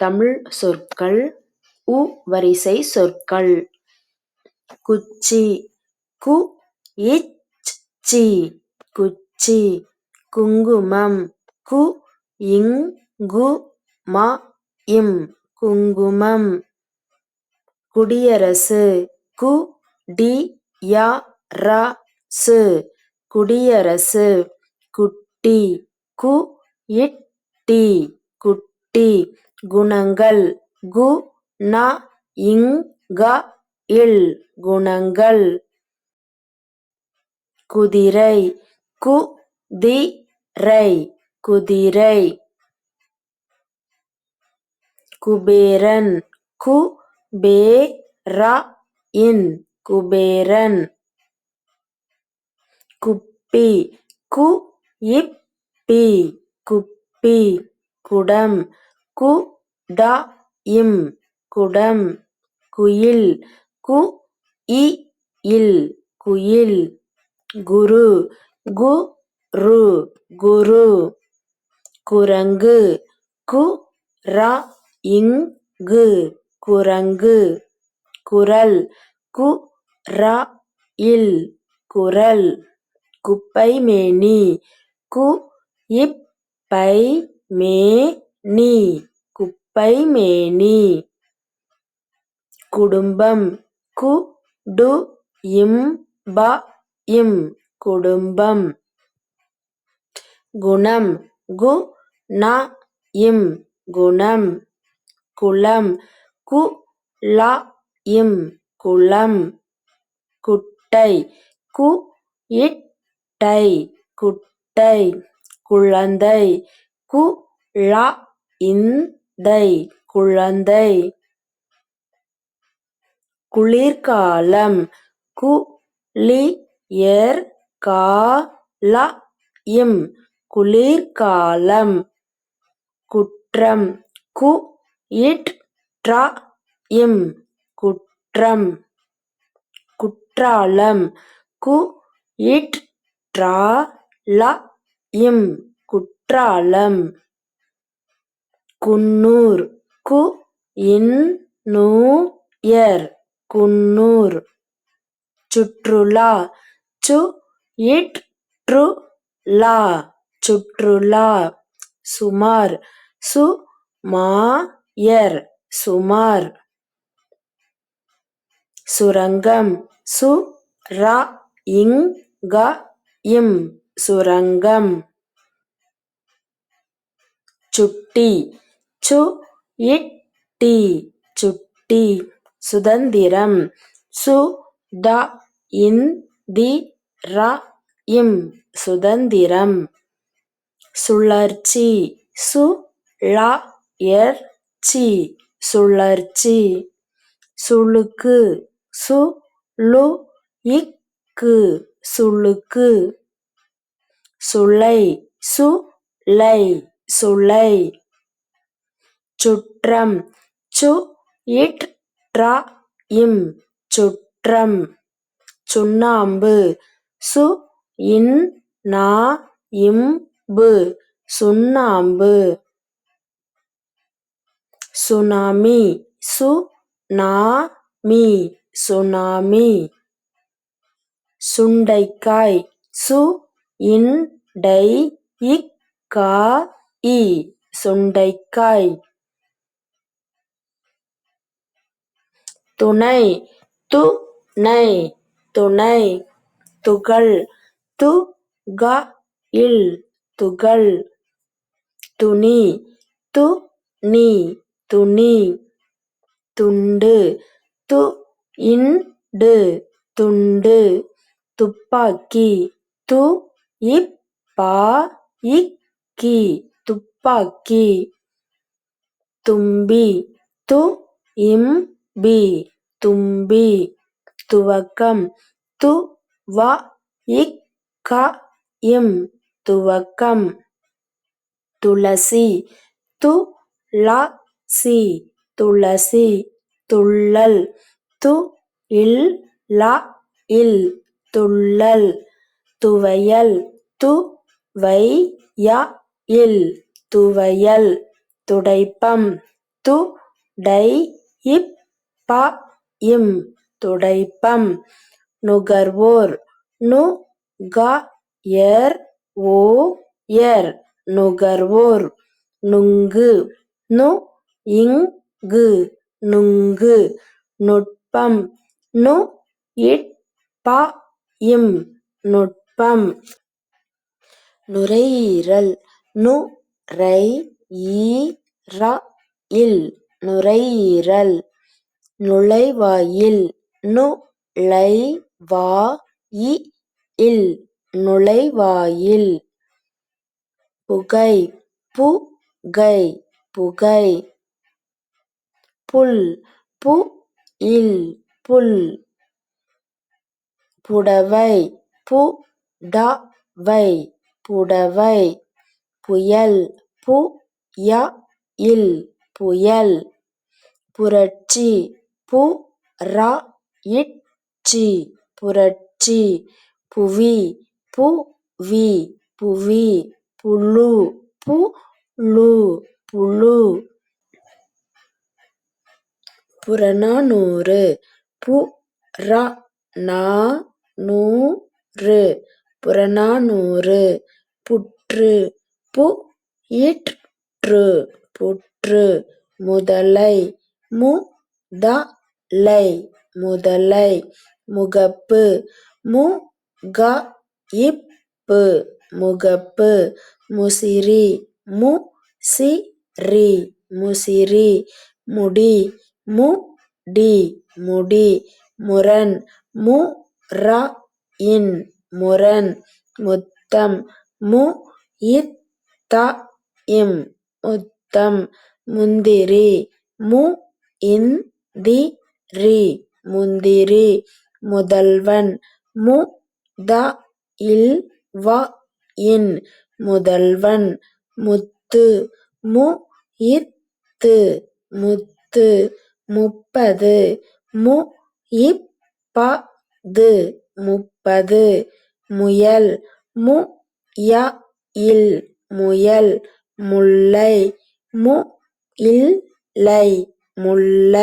தமிழ் சொற்கள் உ வரிசை சொற்கள். குச்சி கு இச் சி. குச்சி குங்குமம் கு இங் கு ம இம். குங்குமம். குடியரசு கு டி யா ர சு. குடியரசு குட்டி கு இட் டி. குட்டி குணங்கள். கு ந இங் க இல். குணங்கள். குதிரை. கு தி ரை. குதிரை. குபேரன். கு பே ர இன். குபேரன். குப்பி. கு இப் பி. குப்பி. குடம். கு ட இம் குடம் குயில் கு இ இல் குயில். குரு கு ரு குரு. குரங்கு கு ர இங் கு குரங்கு குரல் கு ர இல் குறள் குப்பைமேனி கு இப் பை மே நி. பைமேனி. குடும்பம் கு டு இம் ப இம். குடும்பம். குணம் கு ந இம். குணம். குளம் கு ல இம். குளம். குட்டை கு இட் டை குட்டை. குழந்தை கு ழ இந். தை குழந்தை. குளிர்காலம் கு லி யர் கா ல இம் குளிர்காலம் குற்றம் கு இட் ற இம் குற்றம் குற்றாலம் கு இட் ட்ரா ல இம் குற்றாலம் குன்னூர் கு இன் நூ யர் குன்னூர் சுற்றுலா சு இட் ட்ரு லா சுற்றுலா சுமார் சு மா யர் சுமார் சுரங்கம் சு ரா இங் க இம் சுரங்கம் சுட்டி சு இட் டி சுட்டி சுதந்திரம் சு த இன் தி ர இம் சுதந்திரம். சுழற்சி சு ழ எர் சி சுழற்சி. சுளுக்கு சு லு இக்கு சுழுக்கு. சுளுக்கு சுளை சு லை சுளை சுற்றம். சு இட் ட்ரா இம். சுற்றம். சுண்ணாம்பு. சு இன் நா இம் பு சுண்ணாம்பு. சுனாமி. சு நா மி. சுனாமி. சுண்டைக்காய். சு இன் டை இக் கா இ. சுண்டைக்காய். துணை து நை துணை துகள் து க இல் துகள் துணி து நி துணி துண்டு து இன் டு துண்டு துப்பாக்கி து இப் பா இக் கி துப்பாக்கி தும்பி து இம் பி தும்பி துவக்கம் து வ இக் க இம் துவக்கம். துளசி து ள சி துளசி துள்ளல் து இல் ல இல் துள்ளல் துவையல் து வை ய இல் துவையல் துடைப்பம் து டை இப் ப இம் துடைப்பம். நுகர்வோர் நு க எர் ஓ எர். நுகர்வோர் நுங்கு நு இங்கு நுங்கு. நுட்பம் நு இட் ப இம் நுட்பம். நுரையீரல் நு ரை ஈ ர இல். நுரையீரல் நுழைவாயில். நு ழை வா இ இல் நுழைவாயில். புகை. பு கை புகை. புல். பு இல் புல். புடவை. பு ட வை புடவை. புயல். பு ய இல் புயல். புரட்சி. பு ரா இட் சி புரட்சி புவி பு வி புவி புழு பு ழு புழு. புறநானூறு பு ரா நா நூ று. புறநானூறு புற்று பு இற் று புற்று. முதலை மு த லை முதலை முகப்பு மு க இப் பு முகப்பு முசிறி மு சி ரி முசிறி முடி மு டி முடி முரண் மு ர இன் முரண் முத்தம் மு இத் த இம் முத்தம் முந்திரி மு இந் தி ரி முந்திரி முதல்வன் மு த இல் வ இன் முதல்வன் முத்து மு இத் து முத்து முப்பது மு இப் ப து முப்பது முயல் மு ய இல் முயல் முல்லை மு இல் லை முல்லை.